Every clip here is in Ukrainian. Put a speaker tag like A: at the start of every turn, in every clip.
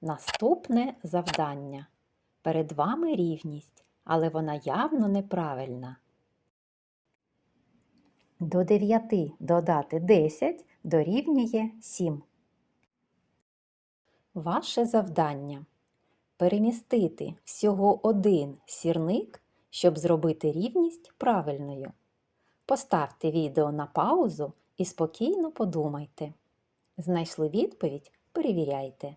A: Наступне завдання. Перед вами рівність, але вона явно неправильна. До 9 додати 10 дорівнює 7. Ваше завдання перемістити всього один сірник, щоб зробити рівність правильною. Поставте відео на паузу і спокійно подумайте. Знайшли відповідь? Перевіряйте.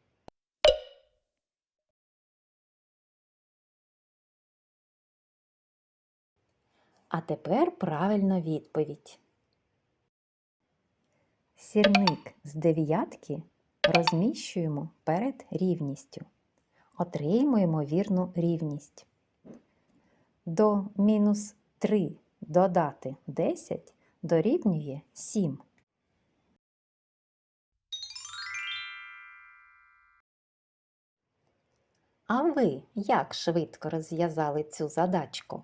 A: А тепер правильна відповідь. Сірник з дев'ятки розміщуємо перед рівністю. Отримуємо вірну рівність. До мінус 3 додати 10 дорівнює 7. А ви як швидко розв'язали цю задачку?